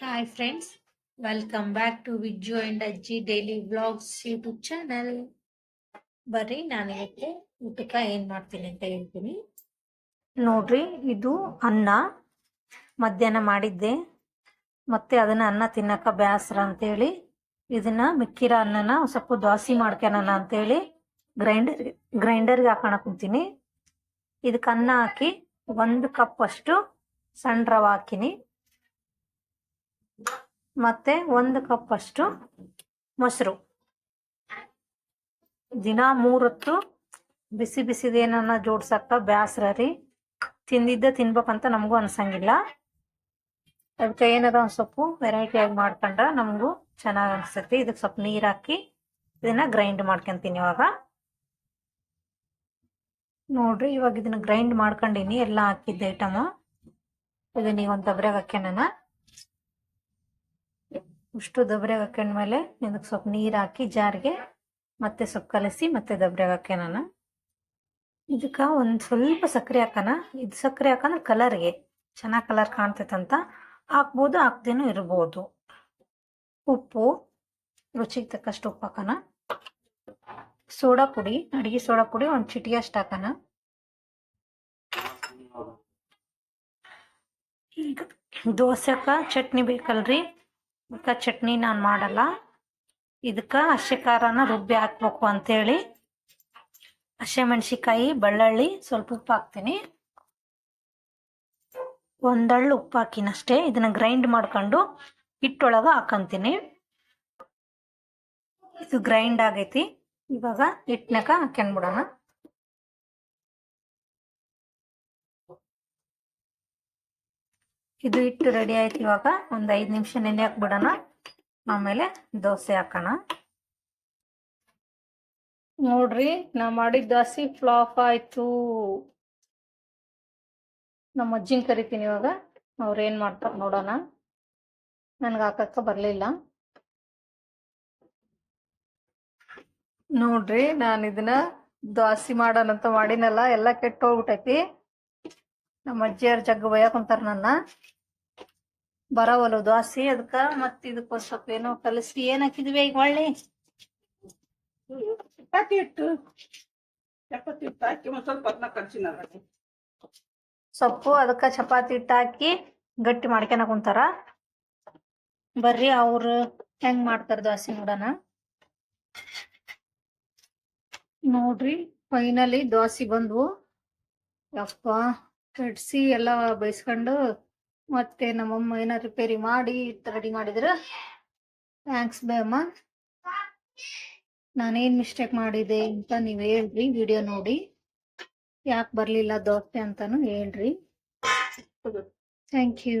Hi friends welcome back to Vijju and Ajji daily vlogs YouTube channel ಬರ್ರಿ, ನಾನು ಇವತ್ತು ಊಟಕ್ಕೆ ಏನ್ ಮಾಡ್ತೀನಿ ಅಂತ ಹೇಳ್ತೀನಿ. ನೋಡ್ರಿ, ಇದು ಅನ್ನ. ಮಧ್ಯಾಹ್ನ ಮಾಡಿದ್ದೆ. ಮತ್ತೆ ಅದನ್ನ ಅನ್ನ ತಿನ್ನಕ ಬೇಸರ ಅಂತೇಳಿ, ಇದನ್ನ ಮಿಕ್ಕಿರೋ ಅನ್ನನ ಸ್ವಲ್ಪ ದೋಸೆ ಅಂತ ಅಂತೇಳಿ ಗ್ರೈಂಡರ್ ಗ್ರೈಂಡರ್ಗೆ ಹಾಕೋಣ ಕುಂತೀನಿ. ಇದಕ್ಕೆ ಅನ್ನ ಹಾಕಿ ಒಂದು ಕಪ್ ಅಷ್ಟು ಸಣ್ಣ ರವೆ ಹಾಕಿನಿ. ಮತ್ತೆ ಒಂದು ಕಪ್ ಅಷ್ಟು ಮೊಸರು. ದಿನ ಮೂರೊತ್ತು ಬಿಸಿ ಬಿಸಿದೇನನ್ನ ಜೋಡ್ಸಕ್ಕ ಬ್ಯಾಸ್ರ ರೀ. ತಿಂದಿದ್ದ ತಿನ್ಬೇಕಂತ ನಮಗೂ ಅನ್ಸಂಗಿಲ್ಲ. ಅದಕ್ಕೆ ಏನದ ಒಂದು ಸೊಪ್ಪು ವೆರೈಟಿ ಆಗಿ ಮಾಡ್ಕೊಂಡ್ರ ನಮಗೂ ಚೆನ್ನಾಗಿ ಅನ್ಸತ್ತಿ. ಇದಕ್ಕೆ ಸ್ವಲ್ಪ ನೀರ್ ಹಾಕಿ ಇದನ್ನ ಗ್ರೈಂಡ್ ಮಾಡ್ಕೊಂತೀನಿ ಇವಾಗ. ನೋಡ್ರಿ ಇವಾಗ ಇದನ್ನ ಗ್ರೈಂಡ್ ಮಾಡ್ಕೊಂಡಿನಿ. ಎಲ್ಲ ಹಾಕಿದ್ದ ಐಟಮ್. ಇದನ್ನ ಈಗ ಒಂದ್ ದಬ್ರ್ಯಾಗ ಹಾಕ್ಯಾನ ಇಷ್ಟು ದಬ್ರೆಗೆ ಹಾಕೊಂಡ್ಮೇಲೆ ಇದಕ್ಕೆ ಸ್ವಲ್ಪ ನೀರ್ ಹಾಕಿ ಜಾರ್ಗೆ ಮತ್ತೆ ಸ್ವಲ್ಪ ಕಲಸಿ ಮತ್ತೆ ದಬ್ರೆಗೆ ನಾನು. ಇದಕ್ಕ ಒಂದ್ ಸ್ವಲ್ಪ ಸಕ್ಕರೆ ಹಾಕೋಣ ಇದು ಸಕ್ಕರೆ ಹಾಕಂದ್ರೆ ಕಲರ್ಗೆ ಚೆನ್ನಾಗಿ ಕಲರ್ ಕಾಣ್ತೈತಂತ ಹಾಕ್ಬೋದು, ಹಾಕ್ದೇನು ಇರ್ಬೋದು. ಉಪ್ಪು, ರುಚಿಗೆ ತಕ್ಕಷ್ಟು ಉಪ್ಪು ಹಾಕೋಣ ಸೋಡಾ ಪುಡಿ, ಅಡಿಗೆ ಸೋಡಾ ಪುಡಿ ಒಂದ್ ಚಿಟಿಗೆಷ್ಟು ಹಾಕನ. ಈಗ ದೋಸೆಕ ಚಟ್ನಿ ಬೇಕಲ್ರಿ. ಅದಕ್ಕೆ ಚಟ್ನಿ ನಾನು ಮಾಡಲ್ಲ. ಇದಕ್ಕೆ ಹಸಿ ಖಾರನ ರುಬ್ಬಿ ಹಾಕ್ಬೇಕು ಅಂಥೇಳಿ ಹಸಿಮೆಣಸಿಕಾಯಿ ಬೆಳ್ಳುಳ್ಳಿ ಸ್ವಲ್ಪ ಉಪ್ಪು ಹಾಕ್ತೀನಿ. ಒಂದಳ್ಳು ಉಪ್ಪು ಹಾಕಿನಷ್ಟೇ ಇದನ್ನ ಗ್ರೈಂಡ್ ಮಾಡ್ಕೊಂಡು ಹಿಟ್ಟೊಳಗೆ ಹಾಕಂತೀನಿ. ಇದು ಗ್ರೈಂಡ್ ಆಗೈತಿ. ಇವಾಗ ಹಿಟ್ಟನಾಗ ಹಾಕ್ಯಂಡ್ಬಿಡೋಣ. ಇದು ಇಟ್ಟು ರೆಡಿ ಆಯ್ತು ಇವಾಗ. ಒಂದು ಐದು ನಿಮಿಷ ನೆನೆ ಹಾಕ್ಬಿಡೋಣ. ಆಮೇಲೆ ದೋಸೆ ಹಾಕೋಣ. ನೋಡ್ರಿ ನಾ ಮಾಡಿದ ದೋಸೆ ಫ್ಲಾಪ್ ಆಯ್ತು. ನಮ್ಮ ಅಜ್ಜಿನ ಕರಿತೀನಿ ಇವಾಗ. ಅವ್ರ ಏನ್ ಮಾಡ್ತಾರ ನೋಡೋಣ. ನನ್ಗೆ ಹಾಕಕ್ಕ ಬರ್ಲಿಲ್ಲ. ನೋಡ್ರಿ, ನಾನು ಇದನ್ನ ದೋಸೆ ಮಾಡೋಣಂತ ಮಾಡಿನಲ್ಲ, ಎಲ್ಲ ಕೆಟ್ಟ ಹೋಗ್ಬಿಟ್ಟೈತಿ ನಮ್ಮ ಅಜ್ಜಿಯವ್ರ ಜಗ್ಗ ಬಯ್ಯಾಕ ಕುಂತಾರ ನನ್ನ. ಬರವಲ್ಲು ದೋಸೆ ಅದಕ್ಕ ಮತ್ ಇದಕ್ಕೊಂದ್ ಸ್ವಲ್ಪ ಏನೋ ಕಲಸಿ ಏನ್ ಹಾಕಿದ್ವಿ ಈಗ ಒಳ್ಳೆ ಚಪಾತಿ ಹಿಟ್ಟು ಚಪಾತಿ ಹಿಟ್ಟು ಹಾಕಿ ಒಂದ್ ಸ್ವಲ್ಪ ಅದನ್ನ ಕಲ್ಸಿನ ಸೊಪ್ಪು ಅದಕ್ಕ ಚಪಾತಿ ಹಿಟ್ಟು ಹಾಕಿ ಗಟ್ಟಿ ಮಾಡ್ಕೊನ ಕುಂತಾರ. ಬರ್ರಿ ಅವ್ರು ಹೆಂಗ್ ಮಾಡ್ತಾರ ದೋಸೆ ನೋಡೋಣ. ನೋಡ್ರಿ ಫೈನಲಿ ದೋಸೆ ಬಂದ್ವು. ಯಪ್ಪ ಕಡ್ಸಿ ಎಲ್ಲ ಬೈಸ್ಕೊಂಡು ಮತ್ತೆ ನಮ್ಮಮ್ಮ ಏನೋ ರಿಪೇರಿ ಮಾಡಿ ರೆಡಿ ಮಾಡಿದ್ರ ಥ್ಯಾಂಕ್ಸ್ ಬೇ ಅಮ್ಮ. ನಾನೇನ್ ಮಿಸ್ಟೇಕ್ ಮಾಡಿದೆ ಅಂತ ನೀವ್ ಹೇಳ್ರಿ ವಿಡಿಯೋ ನೋಡಿ. ಯಾಕೆ ಬರ್ಲಿಲ್ಲ ದೋಸೆ ಅಂತಾನು ಹೇಳ್ರಿ. Thank you